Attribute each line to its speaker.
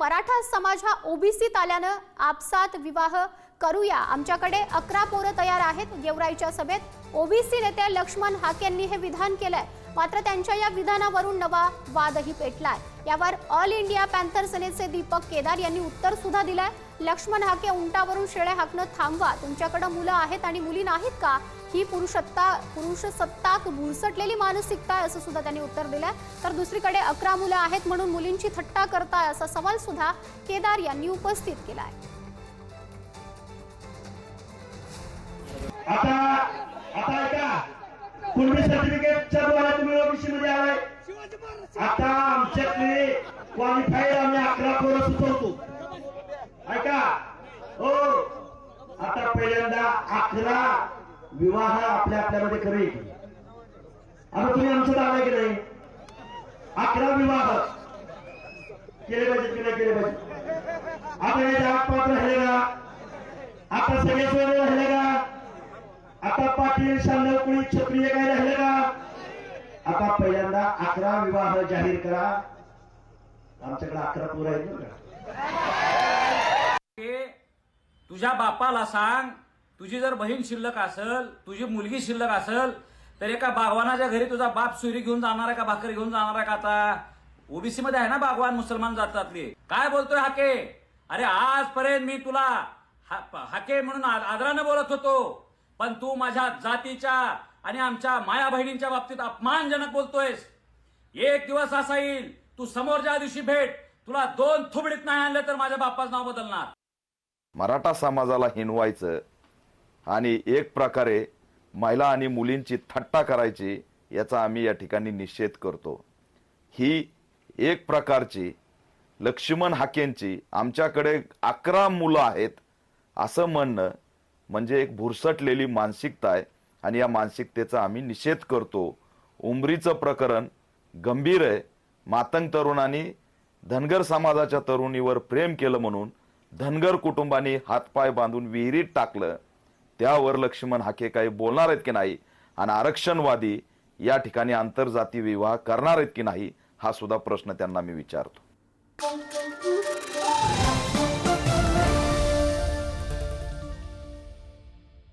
Speaker 1: मराठा समाज हा ओबीसीत आल्यानं आपसात विवाह करूया. आमच्याकडे अकरा पोरं तयार आहेत. गेवराईच्या सभेत ओबीसी नेते लक्ष्मण हाकेंनी हे विधान केलंय. मात्र त्यांच्या या विधानावरून नवा वादही पेटलाय. यावर ऑल इंडिया पॅन्थर सेनेचे दीपक केदार यांनी उत्तर सुद्धा दिलंय. लक्ष्मण हाके उंटावरून शेळ्या हाकणं थांबवा. तुमच्याकडे मुलं आहेत आणि मुली नाहीत का? ही पुरुषत्ता पुरुषसत्ताक भुरसटलेली मानसिकता आहे असं सुद्धा त्यांनी उत्तर दिलंय. तर दुसरीकडे अकरा मुलं आहेत म्हणून मुलींची थट्टा करताय असा सवाल सुद्धा केदार यांनी उपस्थित केलाय.
Speaker 2: आता आता ऐका. कुणबी सर्टिफिकेटच्या द्वारा तुम्ही ओबीसी मध्ये आलाय? आता आमच्यातले क्वालिफाईड आम्ही अकरा पोरं सुचवतो. ऐका. हो. आता पहिल्यांदा अकरा विवाह आपल्या आपल्यामध्ये करेल आता तुम्ही आमच्यात आलाय की नाही? अकरा विवाह. केले पाहिजेत की नाही केले पाहिजे आता हे जात पात्र राहिले का आता सगळे आता पाटील शांडवकुळी क्षत्रिय काय राहिले का? आता पहिल्यांदा अकरा विवाह जाहीर करा. आमच्याकडे अकरा पोरं आहेत बरं
Speaker 3: तुझ्या बापाला सांग तुझी जर बहीण शिल्लक असल तुझी मुलगी शिल्लक असल तर एका बागवानाच्या घरी तुझा बाप सुरी घेऊन जाणार आहे का भाकर घेऊन जाणार आहे का आता? ओबीसी मध्ये आहे ना बागवान मुसलमान जातातले. काय बोलतोय हाके? अरे आजपर्यंत मी तुला हा- हाके म्हणून आदरानं बोलत होतो. पण तू माझ्या जातीच्या आणि आमच्या माया बहिणींच्या बाबतीत अपमानजनक बोलतोयस. एक दिवस असा येईल तू समोरच्या दिवशी भेट तुला दोन थुबडीत नाही आणलं तर माझ्या बाप्पाचं नाव बदलणार.
Speaker 4: मराठा समाजाला हिनवायचं आणि एक प्रकारे महिला आणि मुलींची थट्टा करायची याचा आम्ही या ठिकाणी निषेध करतो. ही एक प्रकारची लक्ष्मण हाकेंची आमच्याकडे अकरा मुलं आहेत असं म्हणणं म्हणजे एक भुरसटलेली मानसिकता आहे. आणि या मानसिकतेचा आम्ही निषेध करतो. उमरीचं प्रकरण गंभीर आहे. मातंग तरुणांनी धनगर समाजाच्या तरुणीवर प्रेम केलं म्हणून धनगर कुटुंबांनी हातपाय बांधून विहिरीत टाकलं. त्यावर लक्ष्मण हाके काही बोलणार आहेत की नाही? आणि आरक्षणवादी या ठिकाणी आंतरजाती विवाह करणार आहेत की नाही? हा सुद्धा प्रश्न त्यांना मी विचारतो.